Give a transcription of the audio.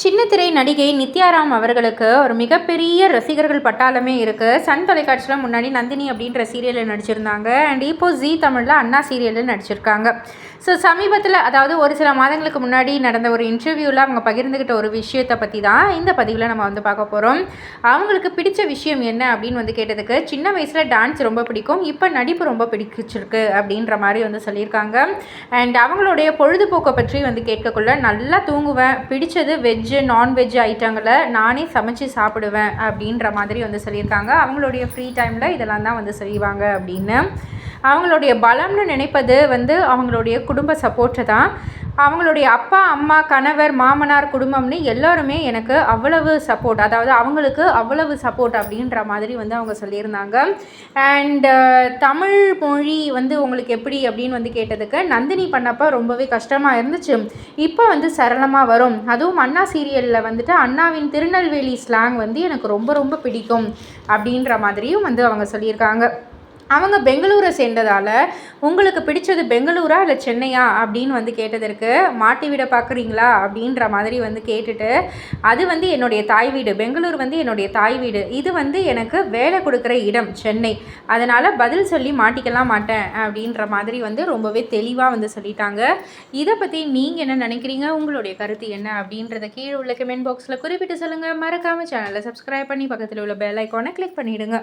சின்னத்திரை நடிகை நித்யாராம் அவர்களுக்கு ஒரு மிகப்பெரிய ரசிகர்கள் பட்டாளமே இருக்குது சன் தொலைக்காட்சியில் முன்னாடி நந்தினி அப்படின்ற சீரியலில் நடிச்சிருந்தாங்க. அண்ட் இப்போ ஜி தமிழில் அண்ணா சீரியலில் நடிச்சிருக்காங்க. ஸோ சமீபத்தில் அதாவது ஒரு சில மாதங்களுக்கு முன்னாடி நடந்த ஒரு இன்டர்வியூவில் அவங்க பகிர்ந்துக்கிட்ட ஒரு விஷயத்தை பற்றி தான் இந்த பதிவில் நம்ம வந்து பார்க்க போகிறோம் அவங்களுக்கு பிடிச்ச விஷயம் என்ன அப்படின்னு வந்து கேட்டதுக்கு சின்ன வயசில் டான்ஸ் ரொம்ப பிடிக்கும் இப்போ நடிப்பு ரொம்ப பிடிச்சிருக்கு அப்படின்ற மாதிரி வந்து சொல்லியிருக்காங்க. அண்ட் அவங்களுடைய பொழுதுபோக்கை பற்றி வந்து கேட்கக்குள்ள நல்லா தூங்குவேன் பிடிச்சது வெஜ்ஜு நான்வெஜ் ஐட்டங்களை நானே சமைச்சு சாப்பிடுவேன் அப்படின்ற மாதிரி வந்து சொல்லியிருக்காங்க. அவங்களுடைய ஃப்ரீ டைமில் இதெல்லாம் தான் வந்து செய்வாங்க அப்படின்னு அவங்களுடைய பலம்னு நினைப்பது வந்து அவங்களுடைய குடும்ப சப்போர்ட்டு தான். அவங்களுடைய அப்பா அம்மா கணவர் மாமனார் குடும்பம்னு எல்லாருமே எனக்கு அவ்வளவு சப்போர்ட் அதாவது அவங்களுக்கு அவ்வளவு சப்போர்ட் அப்படின்ற மாதிரி வந்து அவங்க சொல்லியிருந்தாங்க. அண்டு தமிழ் மொழி வந்து உங்களுக்கு எப்படி அப்படின்னு வந்து கேட்டதுக்கு நந்தினி பண்ணப்போ ரொம்பவே கஷ்டமாக இருந்துச்சு. இப்போ வந்து சரளமாக வரும். அதுவும் அண்ணா சீரியலில் வந்துட்டு அண்ணாவின் திருநெல்வேலி ஸ்லாங் வந்து எனக்கு ரொம்ப ரொம்ப பிடிக்கும் அப்படின்ற மாதிரியும் வந்து அவங்க சொல்லியிருக்காங்க. அவங்க பெங்களூரை சேர்ந்ததால் உங்களுக்கு பிடிச்சது பெங்களூரா இல்லை சென்னையா அப்படின்னு வந்து கேட்டதற்கு மாட்டி வீடை பார்க்குறீங்களா அப்படின்ற மாதிரி வந்து கேட்டுட்டு அது வந்து என்னுடைய தாய் வீடு. பெங்களூர் வந்து என்னுடைய தாய் வீடு. இது வந்து எனக்கு வேலை கொடுக்குற இடம் சென்னை. அதனால் பதில் சொல்லி மாட்டிக்கலாம் மாட்டேன். அப்படின்ற மாதிரி வந்து ரொம்பவே தெளிவாக வந்து சொல்லிட்டாங்க. இதை பற்றி நீங்கள் என்ன நினைக்கிறீங்க? உங்களுடைய கருத்து என்ன? அப்படின்றத கீழே உள்ள கமெண்ட் பாக்ஸில் குறிப்பிட்டு சொல்லுங்கள் மறக்காமல் சேனலை சப்ஸ்கிரைப் பண்ணி பக்கத்தில் உள்ள பெல் ஐக்கானை கிளிக் பண்ணிவிடுங்க